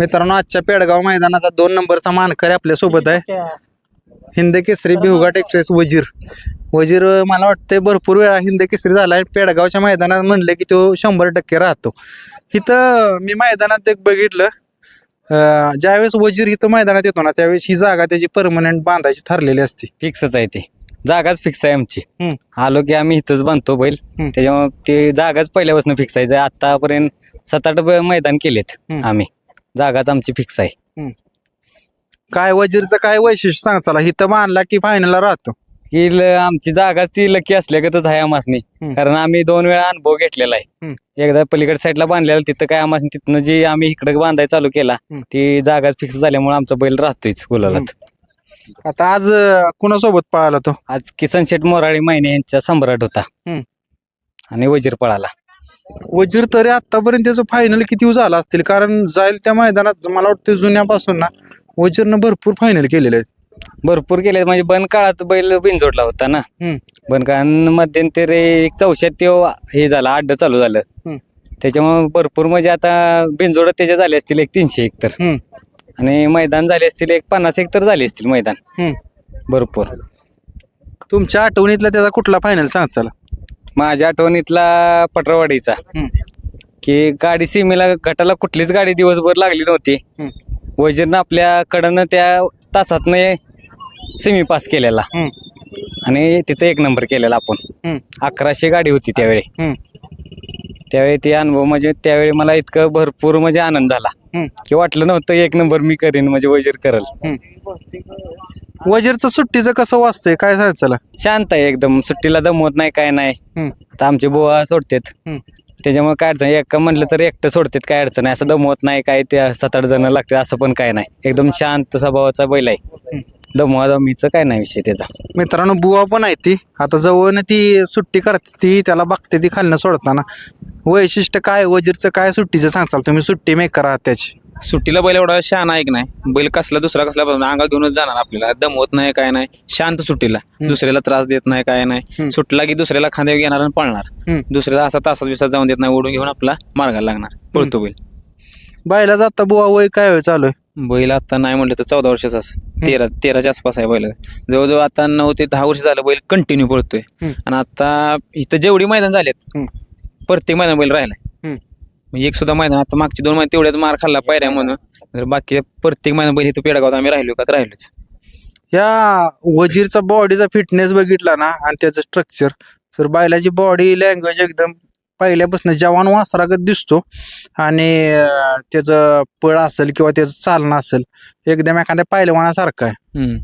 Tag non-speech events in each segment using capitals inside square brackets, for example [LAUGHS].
मित्रांनो आजच्या पेडगाव मैदानाचा दोन नंबरचा मानकरी आपल्यासोबत आहे. हिंद केसरी बिहुगाट एक्सप्रेस वजीर. वजीर मला वाटतंय भरपूर वेळा हिंद केसरी झाला आहे पेडगावच्या मैदानात म्हणले की तो शंभर टक्के राहतो. इथं मी मैदानात एक बघितलं. अं, ज्यावेळेस वजीर इथं मैदानात येतो ना त्यावेळेस ही जागा त्याची परमनंट बांधायची ठरलेली असते. फिक्सच आहे ते. जागाच फिक्स आहे आमची. आलो की आम्ही इथंच बांधतो बैल. त्याच्यामुळे ते जागाच पहिल्यापासून फिक्स आहे. आतापर्यंत सात आठ मैदान केलेत. आम्ही. जागाच आमची फिक्स आहे. काय वजीरचं काय वैशिष्ट्य? सांग चला इथं बांधला की फायनलला राहतो. की ल- आमची जागाच ती लकी असल्यागतच आहे आमासनी. हम्म. कारण आम्ही दोन वेळा अनुभव घेतलेला आहे. एकदा पलीकडे साईडला बांधलेला तिथं काय आम्हाला तिथनं जी आम्ही इकडे बांधायला चालू केला हम्म. ती जागाच फिक्स झाल्यामुळे आमचा बैल राहतोयच गुलालात. आता आज अं, कुणासोबत पळाला तो? आज किसन शेठ मोराळी महिने यांचा सम्राट होता. हम्म. आणि वजीर पळाला. वजीर तरी आतापर्यंत त्याचं फायनल किती झालं असतील? कारण जाईल त्या मैदानात मला वाटतं जुन्यापासून ना वजीरनं भरपूर फायनल केलेले आहेत. भरपूर केले म्हणजे बंद काळात बैल बिनजोडला होता ना. बंद काळात मध्यंतरी एक चौशात ते हे झालं अड्ड चालू झालं. त्याच्यामुळे भरपूर म्हणजे आता बिनजोड त्याच्या झाले असतील एक तीनशे एक तर. आणि मैदान झाले असतील एक पन्नास एक तर झाले असतील मैदान. भरपूर. तुमच्या आठवणीतला त्याचा कुठला फायनल सांग चला. माझ्या आठवणीतला पटरवाडीचा. की गाडी सीमेला गटाला कुठलीच गाडी दिवसभर लागली नव्हती. वजीरनं आपल्या कडनं त्या तासातनं सेमी पास केलेला. आणि तिथं एक नंबर केलेला आपण. अकराशे गाडी होती त्यावेळी. त्यावेळी ते अनुभव म्हणजे त्यावेळी मला इतकं भरपूर म्हणजे आनंद झाला. हम्म. की वाटलं नव्हतं एक नंबर मी करीन म्हणजे वजीर करल. वजीरचं सुट्टीचं कसं वाचतंय? काय सांग चला शांत आहे एकदम. सुट्टीला दमवत नाही काय नाही. हम्म. आता आमचे बुवा सोडतात. हम्म. त्याच्यामुळे काय अडचण एक म्हणलं तर एकटं सोडतात काय अडचण नाही. असं दमवत नाही काय ते सात आठ जण लागतात असं पण काय नाही. एकदम शांत स्वभावाचा बैल आहे. दमवा दमीचं काय नाही विषय त्याचा. मित्रांनो बुवा पण आहे ती. आता जवळ ती सुट्टी करते ती त्याला बघते ती खालनं सोडताना. वैशिष्ट्य काय वजीरचं काय सुट्टीचं सांगचाल तुम्ही? सुट्टी मेकर आहात त्याची. सुट्टीला बैल एवढा शहाणा आहे की नाही? बैल कसला दुसरा कसला पण अंगा घेऊनच जाणार आपल्याला. दमवत नाही काय नाही. शांत सुट्टीला. दुसऱ्याला त्रास देत नाही काय हम्म. नाही सुटला की दुसऱ्याला खांद्यावर घेणार आणि पळणार. हम्म. दुसऱ्याला असा तासात बिसात जाऊन देत नाही ओढून घेऊन आपला मार्गाला लागणार. पळतो बैल. बायला जाता बुवा वय काय वय चालू आहे? बैल आता नाही म्हणलं तर चौदा वर्षाचा असं तेरा तेराच्या आसपास आहे बैल. जवळजवळ आता नऊ ते दहा वर्ष झालं बैल कंटिन्यू पळतोय. आणि आता इथं जेवढी मैदान झालेत. प्रत्येक मैदान बैल राहिलाय. म्हणजे एक सुद्धा मैदान आता मागचे दोन मैदान तेवढ्याच मार खाल्ला पायऱ्या म्हणून. तर बाकी प्रत्येक मैदान बैल इथं पेडगावात आम्ही राहिलो का तर राहिलोच. या वजीरचा बॉडीचा फिटनेस बघितला ना आणि त्याचं स्ट्रक्चर तर बैलाची बॉडी लँग्वेज एकदम पहिल्यापासून जवान वासरागत दिसतो. आणि त्याचं पळ असेल किंवा त्याचं चालणं असेल एकदम एखाद्या पहिलवानासारखं आहे.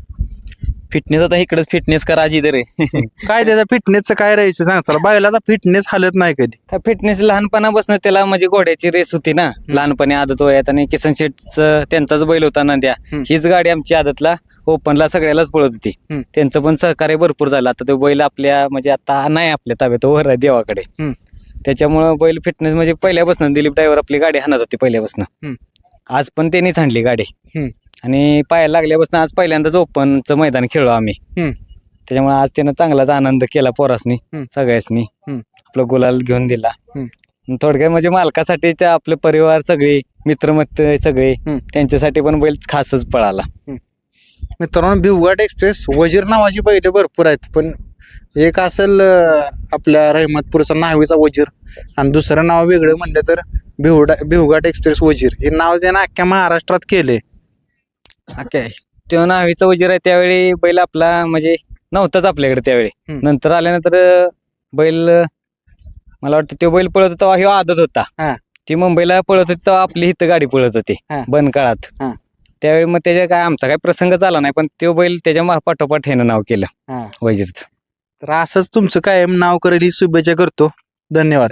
फिटनेस आता इकडेच फिटनेस करा आजी तर [LAUGHS] काय त्याचा फिटनेसचं काय राहायचं सांग. चला बैलाचा फिटनेस हालत नाही कधी. काय फिटनेस लहानपणापासून त्याला म्हणजे घोड्याची रेस होती ना. लहानपणी आदत वयात आणि किसन शेठचं त्यांचाच बैल होता नंद्या. हम्म. हीच गाडी आमची आदतला ओपनला सगळ्यालाच पळत होती. त्यांचं पण सहकार्य भरपूर झालं. आता तो बैल आपल्या म्हणजे आता नाही आपल्या ताब्यात वर देवाकडे. त्याच्यामुळं बैल फिटनेस म्हणजे पहिल्यापासून दिलीप ड्रायव्हर आपली गाडी हाणत होती पहिल्यापासून. आज पण त्यांनीच हाणली गाडी. आणि पायाला लागल्यापासून आज पहिल्यांदाच ओपनचं मैदान खेळलो आम्ही. त्याच्यामुळे आज त्यानं चांगलाच आनंद केला पोरासनी. सगळ्यासनी. आपलं गुलाल घेऊन दिला. थोडक्यात म्हणजे मालकासाठी आपले परिवार सगळे मित्रमत सगळे. त्यांच्यासाठी पण बैल खासच पळाला मित्रांनो भिवघाट एक्सप्रेस वजीर नावाची बैल भरपूर आहेत पण एक असेल आपल्या रहमतपूरचा नाहवीचा वजीर आणि दुसरं नाव वेगळं म्हणलं तर भिवडा भिवघाट एक्सप्रेस वजीर हे नाव त्यानं अख्ख्या महाराष्ट्रात केले काय तो नावीचा वजीर आहे त्यावेळी बैल आपला म्हणजे नव्हताच आपल्याकडे त्यावेळी हम्म. नंतर आल्यानंतर बैल मला वाटतं तो बैल पळत होता तेव्हा ह्यो आदत होता हा. ती मुंबईला पळत होती तेव्हा आपली इथं गाडी पळत होती हा. बंद काळात हा. त्यावेळी मग त्याच्या काय आमचा काय प्रसंग झाला नाही पण तो बैल त्याच्या मा- पाठोपाठ ह्यानं नाव केलं हा. वजीरचं तर असंच तुमचं कायम नाव करेल ही शुभेच्छा करतो. धन्यवाद.